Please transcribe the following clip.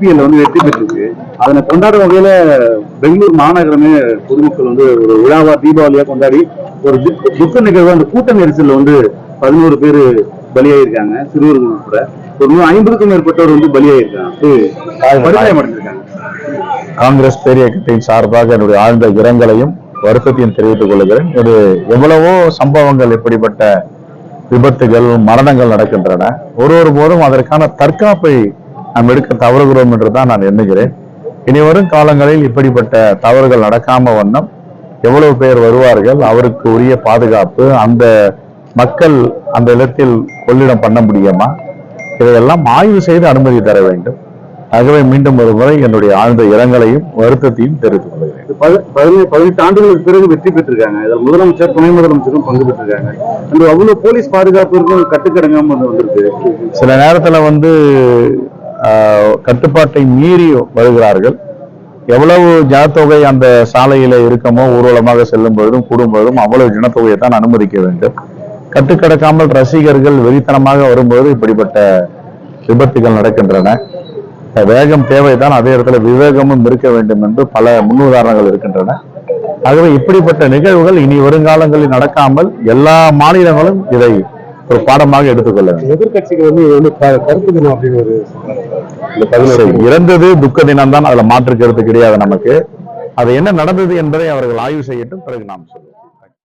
IPL வந்து வெற்றி பெற்றிருக்கு. அதனை கொண்டாடும் வகையில பெங்களூர் மாநகரமே பொதுமக்கள் வந்து ஒரு விழாவா தீபாவளியா கொண்டாடி ஒரு துக்க- நிகழ்வு அந்த கூட்ட நெரிசல்ல வந்து பதினோரு பேர் பலியாயிருக்காங்க. சிறுவர்கள் உட்பட. ஒரு நூறு ஐம்பதுக்கும் மேற்பட்டவர் வந்து பலியாயிருக்காங்க. காங்கிரஸ் பேரியக்கத்தின் சார்பாக என்னுடைய ஆழ்ந்த இரங்கலையும் வருத்தத்தையும் தெரிவித்துக் கொள்கிறேன். இது எவ்வளவோ சம்பவங்கள் இப்படிப்பட்ட விபத்துகள் மரணங்கள் நடக்கின்றன. ஒரு ஒரு போதும் அதற்கான தற்காப்பை நாம் எடுக்க தவறுகிறோம் என்றுதான் நான் எண்ணுகிறேன். இனி வரும் காலங்களில் இப்படிப்பட்ட தவறுகள் நடக்காம வண்ணம் எவ்வளவு பேர் வருவார்கள் அவருக்கு உரிய பாதுகாப்பு அந்த மக்கள் அந்த இடத்தில் கொள்ளிடம் பண்ண முடியுமா? இதையெல்லாம் ஆய்வு செய்து அனுமதி தர வேண்டும். ஆகவே மீண்டும் ஒரு முறை என்னுடைய ஆழ்ந்த இரங்கலையும் வருத்தத்தையும் தெரிவித்துக் கொள்கிறேன். பதினெட்டு ஆண்டுகளுக்கு பிறகு வெற்றி பெற்றிருக்காங்க. இதில் முதலமைச்சர் துணை முதலமைச்சரும் பங்கு பெற்றிருக்காங்க. அவ்வளவு போலீஸ் பாதுகாப்பு கட்டுக்கடங்காம வந்து வந்திருக்கு. சில நேரத்துல வந்து கட்டுப்பாட்டை மீறி வருகிறார்கள். எவ்வளவு ஜனத்தொகை அந்த சாலையில இருக்கமோ ஊர்வலமாக செல்லும் பொழுதும் கூடும் பொழுதும் அவ்வளவு ஜனத்தொகையை தான் அனுமதிக்க வேண்டும். கட்டுக்கடக்காமல் ரசிகர்கள் வெறித்தனமாக வரும்போது இப்படிப்பட்ட விபத்துகள் நடக்கின்றன. வேகம் தேவைதான். அதே இடத்துல விவேகமும் இருக்க வேண்டும் என்று பல முன்னுதாரணங்கள் இருக்கின்றன. ஆகவே இப்படிப்பட்ட நிகழ்வுகள் இனி வருங்காலங்களில் நடக்காமல் எல்லா மாநிலங்களும் இதை ஒரு பாடமாக எடுத்துக்கொள்ள எதிர்கட்சிகள் வந்து இது வந்து கருத்து தினம் அப்படின்னு ஒரு இறந்தது துக்க தினம் தான் அதுல மாற்று கருத்து கிடையாது நமக்கு. அது என்ன நடந்தது என்பதை அவர்கள் ஆய்வு செய்யட்டும் பிறகு நாம் சொல்லுவோம்